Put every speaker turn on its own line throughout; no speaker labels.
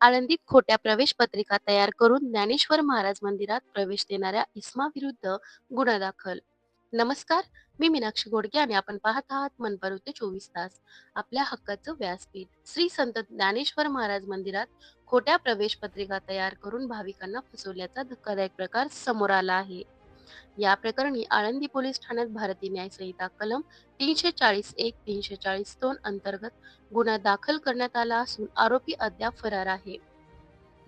आळंदीत खोट्या प्रवेश पत्रिका तयार करून ज्ञानेश्वर महाराज मंदिरात प्रवेश देणाऱ्या इस्मा विरुद्ध गुन्हा दाखल. नमस्कार मी मीनाक्षी गोडके आणि आपण पाहत आहात मनपरुते चोवीस तास. आपल्या हक्काचं व्यासपीठ. श्री संत ज्ञानेश्वर महाराज मंदिरात खोट्या प्रवेश पत्रिका तयार करून भाविकांना फसवल्याचा धक्कादायक प्रकार समोर आला आहे. या प्रकरणी आळंदी पोलीस ठाण्यात भारतीय न्याय संहिता कलम तीनशे चाळीस एक तीनशे चाळीस दोन अंतर्गत गुन्हा दाखल करण्यात आला असून आरोपी अद्याप फरार आहे.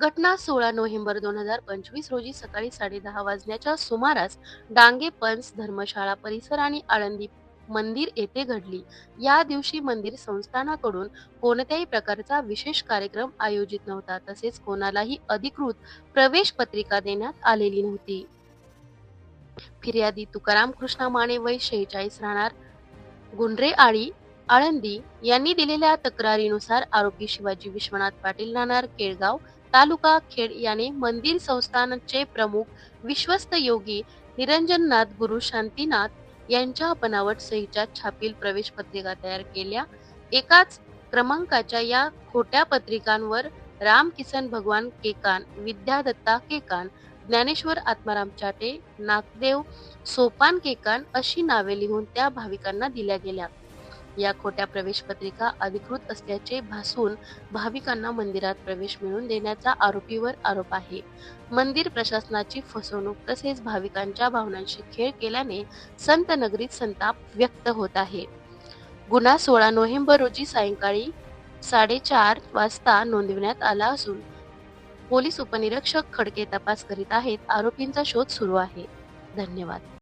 घटना सोळा नोव्हेंबर दोन हजार पंचवीस रोजी सकाळी साडेदहा वाजण्याच्या सुमारास डांगे पंच धर्मशाळा परिसर आणि आळंदी मंदिर येथे घडली. या दिवशी मंदिर संस्थानाकडून कोणत्याही प्रकारचा विशेष कार्यक्रम आयोजित नव्हता तसेच कोणालाही अधिकृत प्रवेश पत्रिका देण्यात आलेली नव्हती. फिर्यादी तुकाराम कृष्णा माने वय शेहेचाळीस राहणार. गुंडरे आळी आळंदी यांनी दिलेल्या तक्रारीनुसार आरोपी शिवाजी विश्वनाथ पाटील राहणार केळगाव तालुका खेड याने मंदिर संस्थानचे प्रमुख विश्वस्त योगी निरंजननाथ गुरु शांतीनाथ यांच्या बनावट सहीच्या छापील प्रवेश पत्रिका तयार केल्या. एकाच क्रमांकाच्या या खोट्या पत्रिकांवर राम किसन भगवान केकान विद्यादत्ता केकान ज्ञानेश्वर आत्माराम चाटे नागदेव सोपान केकान अशी नावे लिहून त्या भाविकांना दिल्या गेल्या. या खोट्या प्रवेश पत्रिका अधिकृत असल्याचे भासून भाविकांना मंदिरात प्रवेश मिळवून देण्याचा आरोपीवर आरोप आहे. मंदिर प्रशासनाची फसवणूक तसेच भाविकांच्या भावनांशी खेळ केल्याने संत नगरीत संताप व्यक्त होत आहे. गुन्हा सोळा नोव्हेंबर रोजी सायंकाळी साडेचार वाजता नोंदविण्यात आला असून पोलीस उपनिरीक्षक खडके तपास करीत आहेत. आरोपींचा शोध सुरू आहे. धन्यवाद.